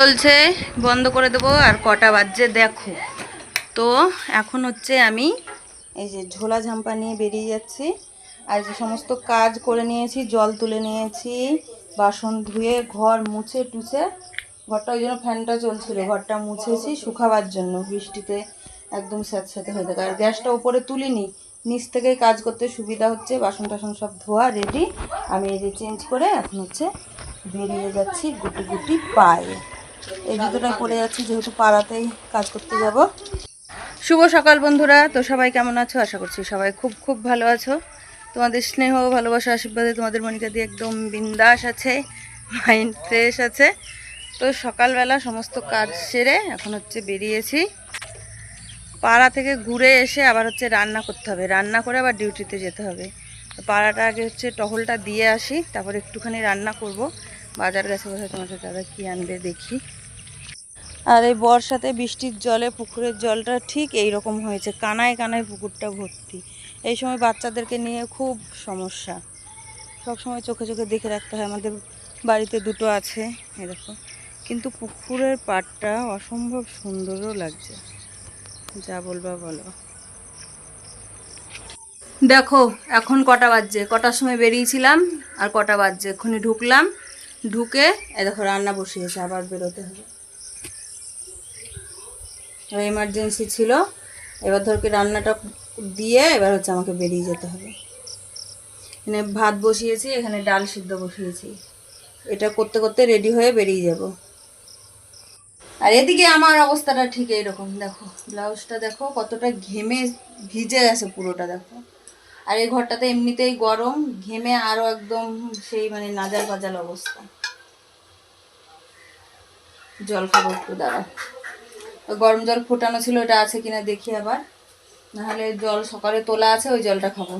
চলছে, বন্ধ করে দেবো আর কটা বাজছে দেখো। তো এখন হচ্ছে আমি এই যে ঝোলা ঝাম্পা নিয়ে বেরিয়ে যাচ্ছি। আর যে সমস্ত কাজ করে নিয়েছি, জল তুলে নিয়েছি, বাসন ধুয়ে, ঘর মুছে টুছে, ঘরটা ওই জন্য ফ্যানটা চলছিল, ঘরটা মুছেছি শুকাবার জন্য, বৃষ্টিতে একদম স্যাঁতস্যাঁতে হয়ে থাকে। আর গ্যাসটা উপরে তুলিনি, নিচ থেকেই কাজ করতে সুবিধা হচ্ছে, বাসন টাসন সব ধোয়া রেডি আমি এই যে চেঞ্জ করে এখন হচ্ছে বেরিয়ে যাচ্ছি গুটি গুটি পায়ে। এই জুতোটা পরে যাচ্ছি যেহেতু পাড়াতেই কাজ করতে যাব। শুভ সকাল বন্ধুরা তো সবাই কেমন আছো? আশা করছি সবাই খুব খুব ভালো আছো। তোমাদের স্নেহ ভালোবাসা আশীর্বাদে তোমাদের মনিকা দিয়ে একদম বিন্দাস আছে মাইন্ড ফ্রেশ আছে। তো সকালবেলা সমস্ত কাজ সেরে এখন হচ্ছে বেরিয়েছি। পাড়া থেকে ঘুরে এসে আবার হচ্ছে রান্না করতে হবে। রান্না করে আবার ডিউটিতে যেতে হবে। তো পাড়াটা আগে হচ্ছে টহলটা দিয়ে আসি তারপর একটুখানি রান্না করব। বাজার গেছে কোথায় তোমাদের দাদা কি আনবে দেখি। আর এই বর্ষাতে বৃষ্টির জলে, পুকুরের জলটা ঠিক এই রকম হয়েছে, কানায় কানায় পুকুরটা ভর্তি। এই সময় বাচ্চাদেরকে নিয়ে খুব সমস্যা। সব সময় চোখে চোখে দেখে রাখতে হয়, আমাদের বাড়িতে দুটো আছে এরকম কিন্তু পুকুরের পাড়টা অসম্ভব সুন্দরও লাগছে। যা বলবা বলো। দেখো, এখন কটা বাজছে? কটার সময় বেরিয়েছিলাম আর কটা বাজছে? এক্ষুনি ঢুকলাম, ঢুকে এ দেখো, রান্না বসিয়েছে, আবার বেরোতে হবে। এমার্জেন্সি ছিল। এবার ধর কি রান্নাটা দিয়ে এবার হচ্ছে আমাকে বেরিয়ে যেতে হবে। এখানে ভাত বসিয়েছি, এখানে ডাল সিদ্ধ বসিয়েছি। এটা করতে করতে রেডি হয়ে বেরিয়ে যাব। আর এদিকে আমার অবস্থাটা ঠিক এইরকম, দেখো। ব্লাউজটা দেখো কতটা ঘেমে ভিজে গেছে পুরোটা, দেখো। আর এই ঘরটাতে এমনিতেই গরম, ঘেমে আরও একদম সেই মানে নাজাল বাজাল অবস্থা। জল খাব একটু দাঁড়া গরম জল ফোটানো ছিল, ওটা আছে কিনা দেখি আবার। নাহলে জল সকালে তোলা আছে, ওই জলটা খাব।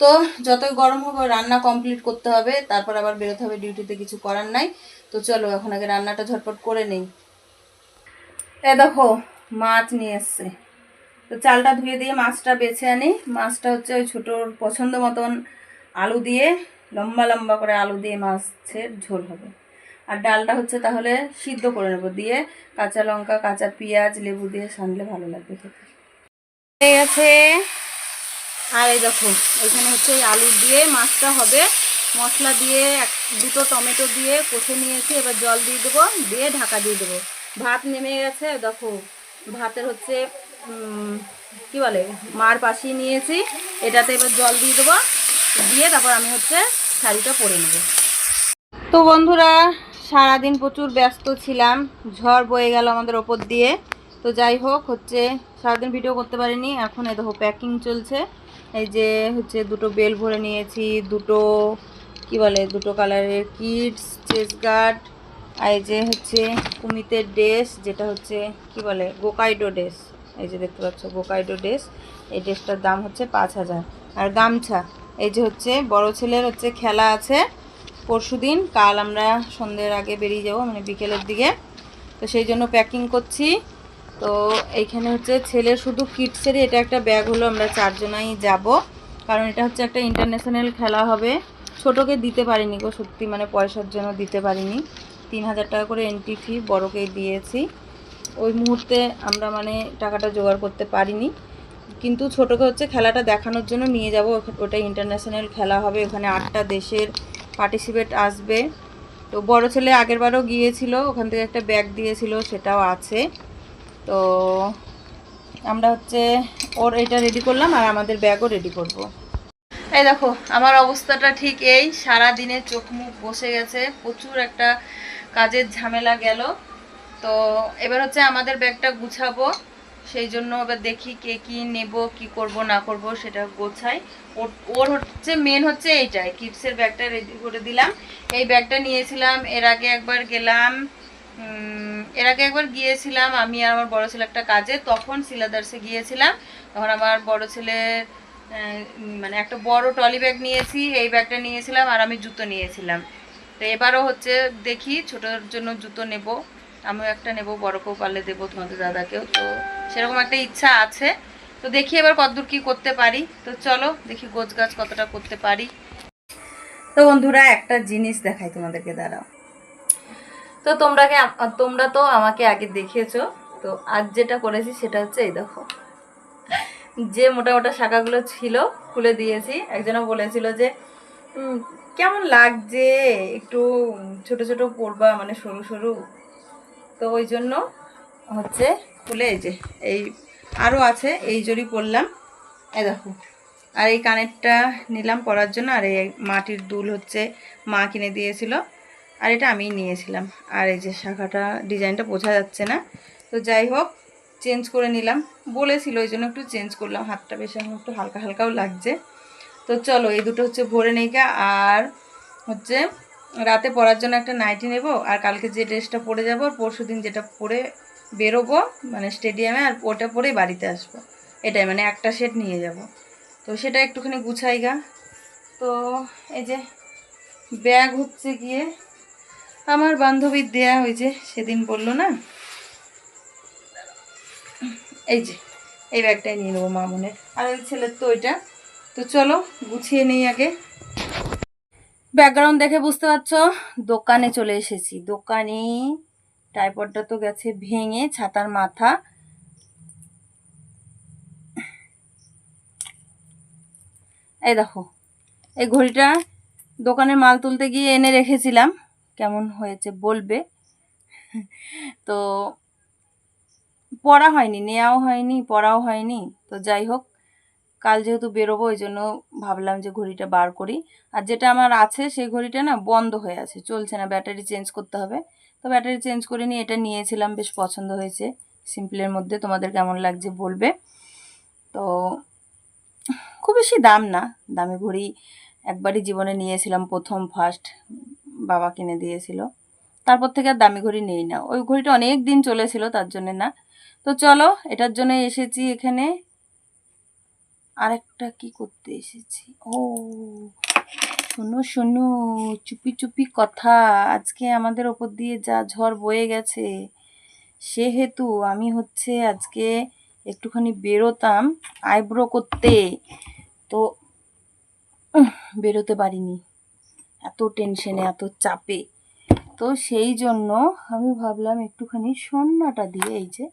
তো যতই গরম হবে রান্না কমপ্লিট করতে হবে, তারপর আবার বেরোতে হবে ডিউটিতে কিছু করার নাই। তো চলো, এখন আগে রান্নাটা ঝটপট করে নেই। এ দেখো, মাছ নিয়ে এসছে। তো চালটা ধুয়ে দিয়ে মাছটা বেছে আনি। মাছটা হচ্ছে ওই ছোটোর পছন্দ মতন আলু দিয়ে, লম্বা লম্বা করে আলু দিয়ে মাছের ঝোল হবে। আর ডালটা হচ্ছে তাহলে সিদ্ধ করে নেব। দিয়ে কাঁচা লঙ্কা, কাঁচা পেঁয়াজ, লেবু দিয়ে সানলে ভালো লাগবে খেতে। হয়ে গেছে। আর এই দেখো, এখানে হচ্ছে আলু দিয়ে মাছটা হবে। মশলা দিয়ে এক- দুটো টমেটো দিয়ে কষে নিয়েছি, এবার জল দিয়ে দেবো, দিয়ে ঢাকা দিয়ে দেবো। ভাত নেমে গেছে, দেখো, ভাতের হচ্ছে কি বলে, মার পাশিয়ে নিয়েছি। এটাতে এবার জল দিয়ে দেবো, দিয়ে তারপর আমি হচ্ছে শাড়িটা পরে নেব। তো বন্ধুরা সারাদিন প্রচুর ব্যস্ত ছিলাম, ঝড় বয়ে গেল আমাদের ওপর দিয়ে। তো যাই হোক, হচ্ছে সারাদিন ভিডিও করতে পারিনি, এখন এ দেখো প্যাকিং চলছে। এই যে হচ্ছে দুটো বেল ভরে নিয়েছি, দুটো, কি বলে, দুটো কালারের কিডস চেস্ট গার্ড আর এই যে হচ্ছে কুমিতের ড্রেস যেটা হচ্ছে, কি বলে গোকাইডো ড্রেস এই যে দেখতে পাচ্ছ গোকাইডো ড্রেস এই ড্রেসটার দাম হচ্ছে পাঁচ হাজার। আর গামছা, এই যে হচ্ছে বড় ছেলের হচ্ছে খেলা আছে পরশু দিন, কাল আমরা সন্ধ্যের আগে বেরিয়ে যাব মানে বিকেলের দিকে। তো সেই জন্য প্যাকিং করছি। তো এইখানে হচ্ছে ছেলে শুধু কিডসেরই এটা একটা ব্যাগ হলো, আমরা চারজনাই যাব। কারণ এটা হচ্ছে একটা ইন্টারন্যাশনাল খেলা হবে। ছোটোকে দিতে পারিনি গো, সত্যি মানে পয়সার জন্য দিতে পারিনি। তিন হাজার টাকা করে এন্ট্রি ফি বড়কে দিয়েছি। ওই মুহূর্তে আমরা মানে টাকাটা জোগাড় করতে পারিনি। কিন্তু ছোটোকে হচ্ছে খেলাটা দেখানোর জন্য নিয়ে যাব। ওটা ইন্টারন্যাশনাল খেলা হবে। ওখানে আটটা দেশের পার্টিসিপেট আসবে। তো বড় ছেলে আগেরবারও গিয়েছিল, ওখান থেকে একটা ব্যাগ দিয়েছিল, সেটাও আছে। তো আমরা হচ্ছে ওর এটা রেডি করলাম আর আমাদের ব্যাগও রেডি করব। এই দেখো, আমার অবস্থাটা ঠিক এই সারা দিনে চোখ মুখ বসে গেছে, প্রচুর একটা কাজের ঝামেলা গেল। তো এবার হচ্ছে আমাদের ব্যাগটা গুছাবো। সেই জন্য এবার দেখি কে কি নেব, কি করব, না করব, সেটা গোছাই। ওর হচ্ছে মেন হচ্ছে এইটাই কিপসের ব্যাগটা রেডি করে দিলাম। এই ব্যাগটা নিয়েছিলাম, এর আগে একবার গেলাম এর আগে একবার গিয়েছিলাম আমি আর আমার বড় ছেলে একটা কাজে, তখন সিলাদার্সে গিয়েছিলাম। তখন আমার বড় ছেলে মানে একটা বড় টলি ব্যাগ নিয়েছি, এই ব্যাগটা নিয়েছিলাম আর আমি জুতো নিয়েছিলাম। তো এবারও হচ্ছে দেখি, ছোটোর জন্য জুতো নেব। আমিও একটা নেব বড়কেও পারলে দেবো তোমাদের দাদাকেও। তো সেরকম একটা ইচ্ছা আছে। তো দেখি এবার কতদূর কি করতে পারি। তো চলো দেখি গোছ গাছ কতটা করতে পারি। তো বন্ধুরা, একটা জিনিস দেখাই তোমাদেরকে, দাঁড়াও। তো তোমরা তোমরা তো আমাকে আগে দেখেছ তো আজ যেটা করেছি সেটা হচ্ছে এই দেখো। যে মোটা মোটা শাখাগুলো ছিল, খুলে দিয়েছি। একজনও বলেছিল যে কেমন লাগছে? একটু ছোট ছোট পড়বা মানে সরু সরু। তো ওই জন্য হচ্ছে খুলে এই যে, এই আরও আছে, এই জড়ি পরলাম। এই দেখো, আর এই কানেরটা নিলাম পরার জন্য, আর এই মাটির দুল হচ্ছে মা কিনে দিয়েছিল, আর এটা আমিই নিয়েছিলাম। আর এই যে শাখাটা, ডিজাইনটা বোঝা যাচ্ছে না। তো যাই হোক, চেঞ্জ করে নিলাম। বলেছিল ওই জন্য একটু চেঞ্জ করলাম, হাতটা বেশ এখন একটু হালকা হালকাও লাগছে। তো চলো, এই দুটো হচ্ছে ভরে নেইকা আর হচ্ছে রাতে পরার জন্য একটা নাইটি নেব, আর কালকে যে ড্রেসটা পরে যাব, আর পরশু দিন যেটা পরে বেরোবো মানে স্টেডিয়ামে আর ওটা পরেই বাড়িতে আসব। এটাই মানে একটা সেট নিয়ে যাব। তো সেটা একটুখানি গুছাই গা। তো এই যে ব্যাগ হচ্ছে গিয়ে, আমার বান্ধবীর দেয়া হয়েছে, সেদিন বলল না? এই যে, এই ব্যাগটাই নিয়ে নেব মামুনের। আর ওই ছেলের তো ওইটা। তো চলো, গুছিয়ে নেই আগে। ব্যাকগ্রাউন্ড দেখে বুঝতে পারছ? দোকানে চলে এসেছি। দোকানে টাইপডটা তো গেছে ভেঙে ছাতার মাথা। এই দেখো, এই ঘড়িটা দোকানে মাল তুলতে গিয়ে এনে রেখেছিলাম। কেমন হয়েছে বলবে? তো পড়া হয়নি, নেওয়াও হয়নি, পড়াও হয়নি। তো যাই হোক কাল যেহেতু বেরোবো, ওই জন্য ভাবলাম যে ঘড়িটা বার করি। আর যেটা আমার আছে, সেই ঘড়িটা না বন্ধ হয়ে আছে, চলছে না, ব্যাটারি চেঞ্জ করতে হবে। তো ব্যাটারি চেঞ্জ করে নিয়ে এটা নিয়েছিলাম, বেশ পছন্দ হয়েছে। সিম্পলের মধ্যে তোমাদের কেমন লাগছে বলবে। তো খুব বেশি দাম না, দামি ঘড়ি একবারই জীবনে নিয়েছিলাম প্রথম ফার্স্ট বাবা কিনে দিয়েছিল। তারপর থেকে আর দামি ঘড়ি নেই না। ওই ঘড়িটা অনেক দিন চলেছিল, তার জন্য না। তো চলো, এটার জন্য এসেছি এখানে। আরেকটা কি করতে এসেছি? ও, শোনো শোনো, চুপি চুপি কথা। আজকে আমাদের ওপর দিয়ে যা ঝড় বয়ে গেছে, সেহেতু আমি হচ্ছে আজকে একটুখানি বেরোতাম আইব্রো করতে। তো বেরোতে পারিনি। এত টেনশনে, এত চাপে। তো সেই জন্য আমি ভাবলাম একটুখানি সন্নাটা দিয়ে এই যে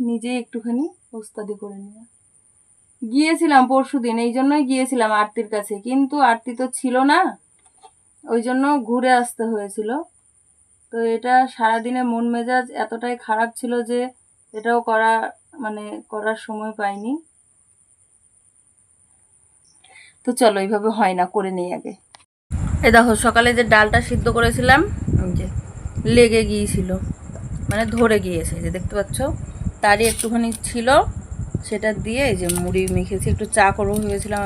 নিজে একটুখানি ওস্তাদি করে নিলাম। গিয়েছিলাম পরশু দিন এই জন্যই গিয়েছিলাম আরতির কাছে, কিন্তু আরতি তো ছিল না, ওই জন্য ঘুরে আসতে হয়েছিল। তো এটা সারাদিনে মন মেজাজ এতটাই খারাপ ছিল যে এটাও করা মানে করার সময় পাইনি। তো চলো, এইভাবে হয় না, করে নেই আগে। এ দেখো, সকালে যে ডালটা সিদ্ধ করেছিলাম যে লেগে গিয়েছিল মানে ধরে গিয়েছে যে দেখতে পাচ্ছ, তারই একটুখানি ছিল। সেটা দিয়ে এই যে মুড়ি মেখেছি। একটু চা করব ভেবেছিলাম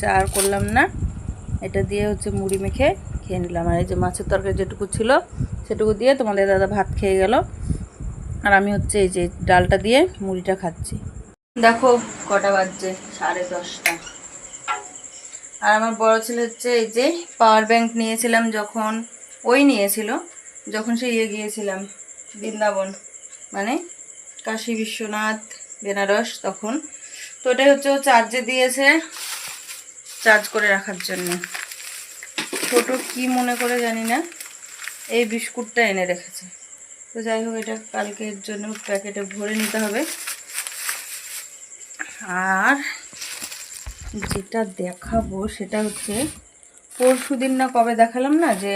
চা আর করলাম না। এটা দিয়ে হচ্ছে মুড়ি মেখে খেয়ে নিলাম। আর এই যে মাছের তরকারি যেটুকু ছিল, সেটুকু দিয়ে তোমাদের দাদা ভাত খেয়ে গেল। আর আমি হচ্ছে এই যে ডালটা দিয়ে মুড়িটা খাচ্ছি। দেখো কটা বাজছে, সাড়ে দশটা। আর আমার বড় ছেলে হচ্ছে এই যে পাওয়ার ব্যাংক নিয়েছিলাম যখন, ওই নিয়েছিল, যখন সে ইয়ে গিয়েছিলাম। বৃন্দাবন মানে কাশী বিশ্বনাথ বেনারস তখন। তো ওটাই হচ্ছে ও চার্জে দিয়েছে চার্জ করে রাখার জন্য। ছোট কি মনে করে জানি না, এই বিস্কুটটা এনে রেখেছে। তো যাই হোক, এটা কালকের জন্য প্যাকেটে ভরে নিতে হবে। আর যেটা দেখাবো সেটা হচ্ছে পরশু দিন না কবে দেখালাম না যে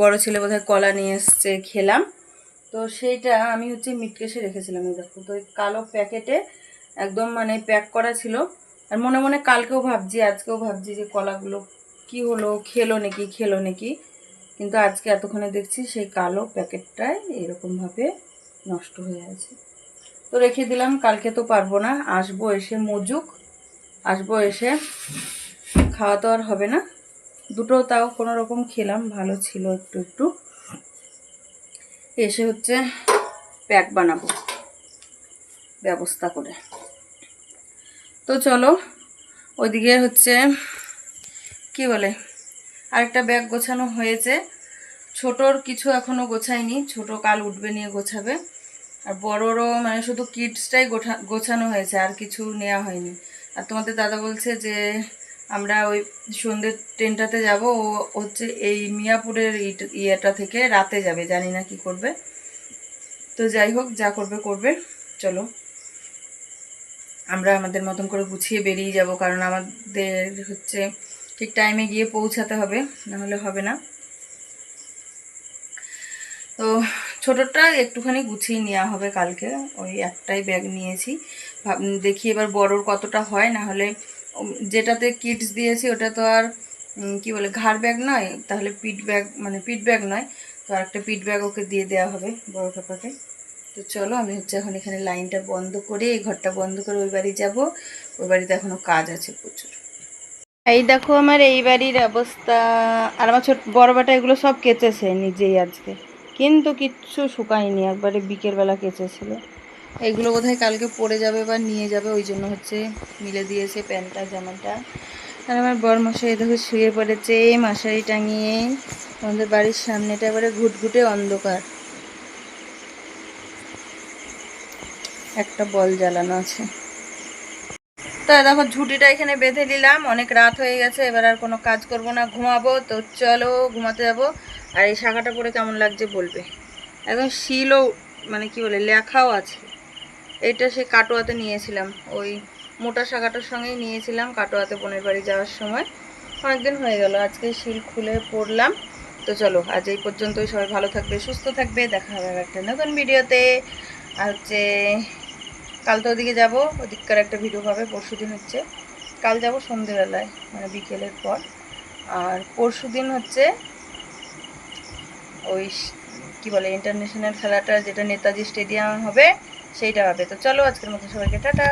বড় ছেলে বোধহয় কলা নিয়ে এসছে খেলাম। তো সেইটা আমি হচ্ছে মিটকেশে রেখেছিলাম, এই দেখো। তো কালো প্যাকেটে একদম মানে প্যাক করা ছিল। আর মনে মনে কালকেও ভাবছি, আজকেও ভাবছি যে কলাগুলো কি হলো, খেলো নাকি খেলো নাকি। কিন্তু আজকে এতক্ষণে দেখছি সেই কালো প্যাকেটটায় এরকমভাবে নষ্ট হয়ে আছে। তো রেখে দিলাম, কালকে তো পারব না। আসব এসে মজুক, আসব এসে খাওয়া তো আর হবে না। দুটো তাও কোনো রকম খেলাম, ভালো ছিল একটু একটু। এসে হচ্ছে প্যাক বানাবো। ব্যবস্থা করে। তো চলো, ওইদিকে হচ্ছে কি বলে, আরেকটা ব্যাগ গোছানো হয়েছে। ছোটোর কিছু এখনও গোছায়নি, ছোট কাল উঠবে নিয়ে গোছাবে। আর বড়রও মানে শুধু কিডসটাই গোছা গোছানো হয়েছে, আর কিছু নেওয়া হয়নি। আর তোমাদের দাদা বলছে যে আমরা ওই সন্ধ্যের ট্রেনটাতে যাব, ও হচ্ছে এই মিয়াপুরের ইয়েটা থেকে রাতে যাবে, জানি না কি করবে। তো যাই হোক, যা করবে করবে, চলো। আমরা আমাদের মতন করে গুছিয়ে বেরিয়ে যাব, কারণ আমাদের হচ্ছে ঠিক টাইমে গিয়ে পৌঁছাতে হবে, নাহলে হবে না। তো ছোটোটা একটুখানি গুছিয়ে নেওয়া হবে কালকে, ওই একটাই ব্যাগ নিয়েছি। দেখি এবার বড়োর কতটা হয় না হলে যেটাতে কিডস দিয়েছি, ওটা তো আর কি বলে, ঘাড় ব্যাগ নয়, তাহলে পিট ব্যাগ মানে পিট ব্যাগ নয়, তো আর একটা পিট ব্যাগ ওকে দিয়ে দেওয়া হবে, বড় কাপাকে তো চলো, আমি হচ্ছে এখন এখানে লাইনটা বন্ধ করে, এই ঘরটা বন্ধ করে ওই বাড়ি যাব, ওই বাড়িতে এখনও কাজ আছে প্রচুর। এই দেখো আমার এই বাড়ির অবস্থা, আর আমার ছোট, বড় বেটা এগুলো সব কেচেছে নিজেই আজকে, কিন্তু কিচ্ছু শুকায়নি, একবারে বিকেলবেলা কেচেছিল। এইগুলো বোধহয় কালকে পরে যাবে বা নিয়ে যাবে, ওই জন্য হচ্ছে মিলে দিয়েছে প্যান্টটা, জামাটা। আর আমার বর মশাই দেখো শুয়ে পড়েছে মশারি টাঙিয়ে। আমাদের বাড়ির সামনেটা এবারে ঘুটঘুটে অন্ধকার। একটা বল জ্বালানো আছে। তা দেখো ঝুটিটা এখানে বেঁধে নিলাম, অনেক রাত হয়ে গেছে, এবার আর কোনো কাজ করব না, ঘুমাবো। তো চলো ঘুমাতে যাব। আর এই শাখাটা পরে কেমন লাগছে বলবে? একদম শিলও মানে কি বলে, লেখাও আছে। এটা সে কাটোয়াতে নিয়েছিলাম। ওই মোটা শাখাটার সঙ্গেই নিয়েছিলাম কাটোয়াতে বোনের বাড়ি যাওয়ার সময়। অনেকদিন হয়ে গেল, আজকে শিল খুলে পড়লাম। তো চলো, আজ এই পর্যন্তই। সবাই ভালো থাকবে, সুস্থ থাকবে। দেখা হবে একটা নতুন ভিডিওতে। আর হচ্ছে, কাল তো ওদিকে যাব, ওদিককার একটা ভিডিও পাবে পরশু দিন হচ্ছে। কাল যাব সন্ধেবেলায় মানে বিকেলের পর। আর পরশু দিন হচ্ছে ওই কি বলে ইন্টারন্যাশনাল খেলাটা, যেটা নেতাজি স্টেডিয়াম হবে। সেইটা হবে। তো চলো আজকের মতো সবাইকে টাটা।